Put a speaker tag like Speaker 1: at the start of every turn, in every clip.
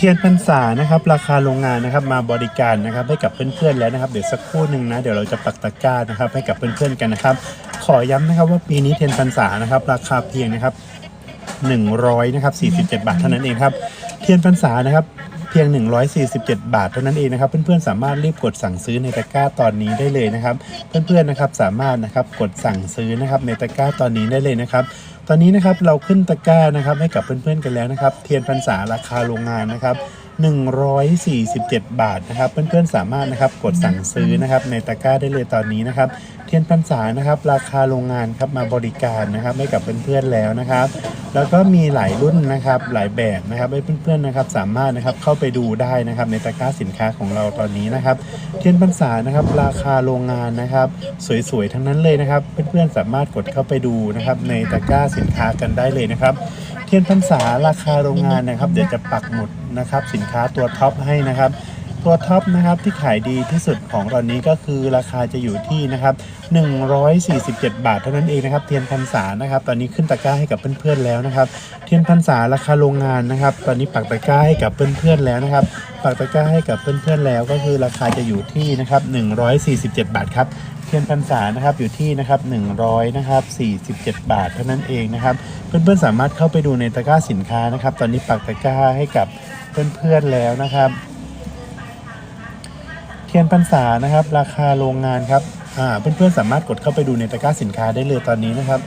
Speaker 1: ทียนพรรษานะครับราคาโรงงานนะครับมาบริการนะครับให้กับเพื่อนๆแล้วนะครับเดี๋ยวสักครู่หนึ่งนะเดี๋ยวเราจะปักตะกร้านะครับให้กับเพื่อนๆกันนะครับ ขอย้ำนะครับว่าปีนี้เทียนพรรษานะครับราคาเพียงนะครับ100นะครับ47 บาทเท่านั้นเองครับเทียนพรรษานะครับเพียง 147 บาทเท่านั้นเองนะครับ เพื่อนๆ สามารถรีบกดสั่งซื้อในตะกร้าตอนนี้ได้เลยนะครับ เพื่อนๆ นะครับสามารถนะครับกดสั่งซื้อนะครับในตะกร้าตอนนี้ได้เลยนะครับ ตอนนี้นะครับเราขึ้นตะกร้านะครับให้กับเพื่อนๆกันแล้วนะครับ เทียนพรรษาราคาโรงงานนะครับ 147 บาทนะครับ เพื่อนๆสามารถนะครับกดสั่งซื้อนะครับในตะกร้าได้เลยตอนนี้นะครับ เทียนพรรษานะครับ ราคาโรงงานครับมาบริการนะครับให้กับเพื่อนๆแล้วนะครับ แล้วก็มีหลายรุ่นนะครับหลายแบบนะครับให้เพื่อนๆนะครับ สามารถนะครับเข้าไปดูได้นะครับในตะกร้าสินค้าของเราตอนนี้นะครับ เทียนพรรษานะครับ ราคาโรงงานนะครับ สวยๆทั้งนั้นเลยนะครับ เพื่อนๆสามารถกดเข้าไปดูนะครับ ในตะกร้าสินค้ากันได้เลยนะครับ เทียนพรรษาราคาโรงงานนะครับ เดี๋ยวจะปักหมุดนะครับ สินค้าตัวท็อปให้นะครับ ตัวท็อปนะครับที่ขายดีที่สุดของตอนนี้ก็คือราคาจะอยู่ที่นะครับ147 บาทเท่านั้นเองนะครับ เทียนพรรษานะครับ ตอนนี้ขึ้นตะกร้าให้กับเพื่อนๆแล้วนะครับ เทียนพรรษาราคาโรงงานนะครับ ตอนนี้ปักตะกร้าให้กับเพื่อนๆแล้วนะครับ ปักตะกร้าให้กับเพื่อนๆแล้วก็คือราคาจะอยู่ที่นะครับ147 บาทครับเทียนพรรษานะครับอยู่ที่นะครับ100นะครับ47 บาทเท่านั้นเองนะครับ เพื่อนๆสามารถเข้าไปดูในตะกร้าสินค้านะครับ ตอนนี้ปักตะกร้าให้กับเพื่อนๆแล้วนะครับ เทียนพรรษานะครับ ราคาโรงงานครับอ่าเพื่อนๆสามารถกดเข้าไปดูในตะกร้าสินค้าได้เลยตอนนี้นะครับ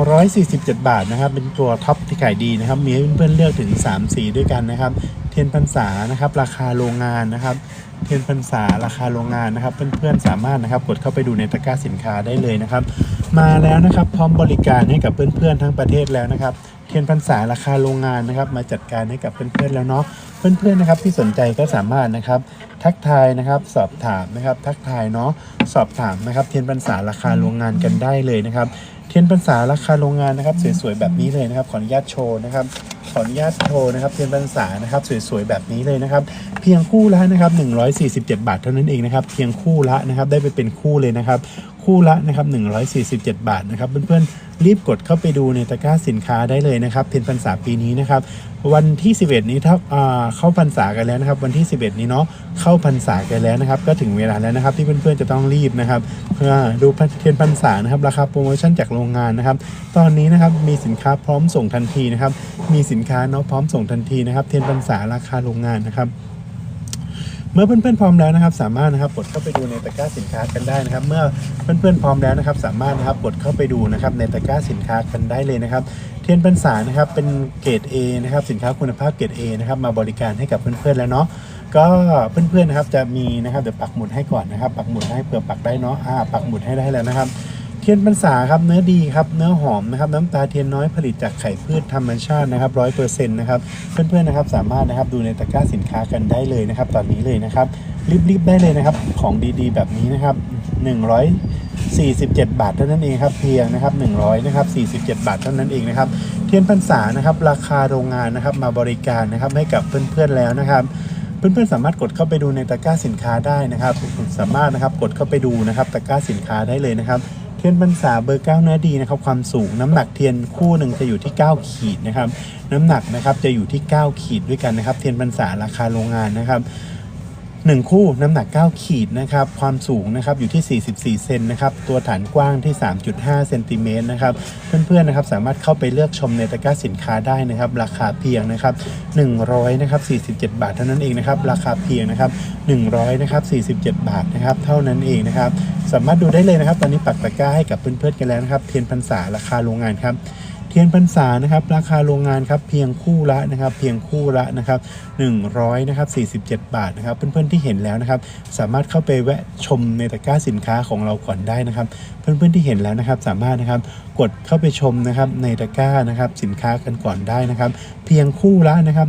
Speaker 1: 147 บาทนะครับ เป็นตัวท็อปที่ขายดีนะครับ มีให้เพื่อนๆเลือกถึง 3 สีด้วยกันนะครับ เทียนพรรษานะครับ ราคาโรงงานนะครับ เทียนพรรษาราคาโรงงานนะครับ เพื่อนๆสามารถนะครับกดเข้าไปดูในตะกร้าสินค้าได้เลยนะครับ มาแล้วนะครับพร้อมบริการให้กับเพื่อนๆทั้งประเทศแล้วนะครับ เทียนพรรษาราคาโรงงานนะครับ มาจัดการให้กับเพื่อนๆแล้วเนาะ เพื่อนๆนะครับที่สนใจก็สามารถนะครับ ทักทายนะครับ สอบถามนะครับ ทักทายเนาะสอบถามนะครับเทียนพรรษาราคาโรงงานกันได้เลยนะครับ เทียนพรรษาราคาโรงงานนะครับ สวยๆแบบนี้เลยนะครับ ขออนุญาตโชว์นะครับขออนุญาตโชว์นะครับเทียนพรรษานะครับ สวยๆแบบนี้เลยนะครับ เพียงคู่ละนะครับ147 บาทเท่านั้นเองนะครับ เพียงคู่ละนะครับ ได้ไปเป็นคู่เลยนะครับ คู่ละนะครับ147 บาทนะครับเพื่อนๆรีบกดเข้าไปดูในตะกร้าสินค้าได้เลยนะครับเทียนพรรษาปีนี้นะครับวันที่ 11 นี้ถ้าอ่าเข้าพรรษากันแล้วนะครับ วันที่ 11 นี้เนาะเข้าพรรษากันแล้วนะครับ ก็ถึงเวลาแล้วนะครับ ที่เพื่อนๆจะต้องรีบนะครับเพื่อดูเทียนพรรษานะครับราคาโปรโมชั่นจากโรงงานนะครับ ตอนนี้นะครับมีสินค้าพร้อมส่งทันทีนะครับมีสินค้าเนาะพร้อมส่งทันทีนะครับ เทียนพรรษาราคาโรงงานนะครับ เมื่อเพื่อนๆพร้อมแล้วนะครับ สามารถนะครับกดเข้าไปดูในตะกร้าสินค้ากันได้นะครับ เมื่อเพื่อนๆพร้อมแล้วนะครับ สามารถนะครับกดเข้าไปดูนะครับในตะกร้าสินค้ากันได้เลยนะครับ เทียนพรรษานะครับเป็นเกรด A นะครับสินค้าคุณภาพเกรด A นะครับมาบริการให้กับเพื่อนๆแล้วเนาะก็เพื่อนๆนะครับจะมีนะครับเดี๋ยวปักหมุดให้ก่อนนะครับ ปักหมุดให้เผื่อปักได้เนาะอ่าปักหมุดให้ได้แล้วนะครับ เทียนพรรษาครับเนื้อดีครับเนื้อหอมนะครับน้ำตาเทียนน้อยผลิตจากไข่พืชธรรมชาตินะครับร้อยเปอร์เซ็นต์นะครับเพื่อนๆนะครับสามารถนะครับดูในตะกร้าสินค้ากันได้เลยนะครับ ตอนนี้เลยนะครับรีบๆได้เลยนะครับของดีๆ แบบนี้นะครับ147 บาทเท่านั้นเองครับเพียงนะครับ100นะครับ47 บาทเท่านั้นเองนะครับ เทียนพรรษานะครับราคาโรงงานนะครับมาบริการนะครับให้กับเพื่อนๆแล้วนะครับเพื่อนๆสามารถกดเข้าไปดูในตะกร้าสินค้าได้นะครับสามารถนะครับกดเข้าไปดูนะครับตะกร้าสินค้าได้เลยนะครับ ทียนพรรษาเบอร์เก้าเนื้อดีนะครับความสูงน้ำหนักเทียนคู่หนึ่งจะอยู่ที่ 9 ขีดนะครับน้ำหนักนะครับจะอยู่ที่ 9 ขีดด้วยกันนะครับ เทียนพรรษาราคาโรงงานนะครับ หนึ่งคู่น้ำหนัก 9 ขีดนะครับ ความสูงนะครับอยู่ที่ 44 เซนนะครับ ตัวฐานกว้างที่ 3.5 เซนติเมตรนะครับ เพื่อนๆนะครับสามารถเข้าไปเลือกชมในตะกร้าสินค้าได้นะครับ ราคาเพียงนะครับ100นะครับ47 บาทเท่านั้นเองนะครับ ราคาเพียงนะครับ100นะครับ47 บาทนะครับเท่านั้นเองนะครับ สามารถดูได้เลยนะครับ ตอนนี้ปักตะกร้าให้กับเพื่อนๆกันแล้วนะครับเทียนพรรษาราคาโรงงานครับ ทียนพรรษานะครับราคาโรงงานครับเพียงคู่ละนะครับเพียงคู่ละนะครับ100นะครับ47 บาทนะครับเพื่อนๆที่เห็นแล้วนะครับสามารถเข้าไปแวะชมในตะกร้าสินค้าของเราก่อนได้นะครับ เพื่อนๆที่เห็นแล้วนะครับสามารถนะครับกดเข้าไปชมนะครับในตะกร้านะครับสินค้ากันก่อนได้นะครับ เพียงคู่ละนะครับ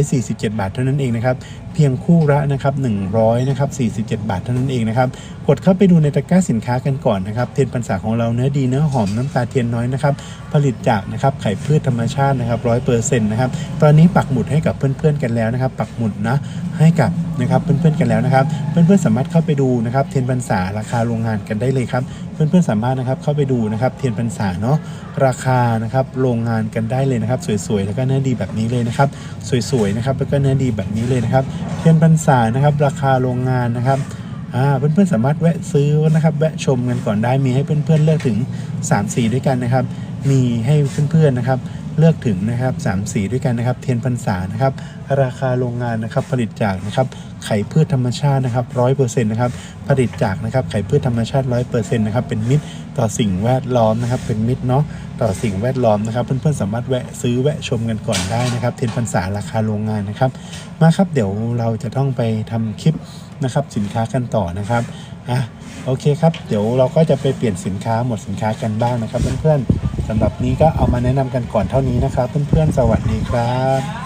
Speaker 1: 147 บาทเท่านั้นเองนะครับเพียงคู่ละนะครับ100นะครับ47 บาทเท่านั้นเองนะครับกดเข้าไปดูในตะกร้าสินค้ากันก่อนนะครับเทียนพรรษาของเราเนื้อดีเนื้อหอมน้ำตาเทียนน้อยนะครับผลิตจากนะครับไข่พืชธรรมชาตินะครับร้อยเปอร์เซ็นต์นะครับตอนนี้ปักหมุดให้กับเพื่อนๆกันแล้วนะครับปักหมุดนะให้กับนะครับเพื่อนๆกันแล้วนะครับ เพื่อนๆสามารถเข้าไปดูนะครับเทียนพรรษาราคาโรงงานกันได้เลยครับ เพื่อนๆสามารถนะครับเข้าไปดูนะครับเทียนพรรษาเนาะราคานะครับโรงงานกันได้เลยนะครับ สวยๆแล้วก็เนื้อดีแบบนี้เลยนะครับ สวยๆนะครับแล้วก็เนื้อดีแบบนี้เลยนะครับ เทียนพรรษานะครับ ราคาโรงงานนะครับเพื่อนๆสามารถแวะซื้อนะครับแวะชมกันก่อนได้มีให้เพื่อนๆเลือกถึง 3 สีด้วยกันนะครับ มีให้เพื่อนๆนะครับ เลือกถึงนะครับสามสีด้วยกันนะครับ เทียนพรรษานะครับ ราคาโรงงานนะครับผลิตจากนะครับไข่พืชธรรมชาตินะครับร้อยเปอร์เซ็นต์นะครับผลิตจากนะครับไข่พืชธรรมชาติร้อยเปอร์เซ็นต์นะครับเป็นมิตรต่อสิ่งแวดล้อมนะครับ เป็นมิตรเนาะต่อสิ่งแวดล้อมนะครับ เพื่อนๆสามารถแวะซื้อแวะชมกันก่อนได้นะครับ เทียนพรรษาราคาโรงงานนะครับ มาครับเดี๋ยวเราจะต้องไปทำคลิปนะครับสินค้ากันต่อนะครับอะโอเคครับ เดี๋ยวเราก็จะไปเปลี่ยนสินค้าหมดสินค้ากันบ้างนะครับเพื่อนๆ สำหรับนี้ก็เอามาแนะนำกันก่อนเท่านี้นะครับเพื่อนๆสวัสดีครับ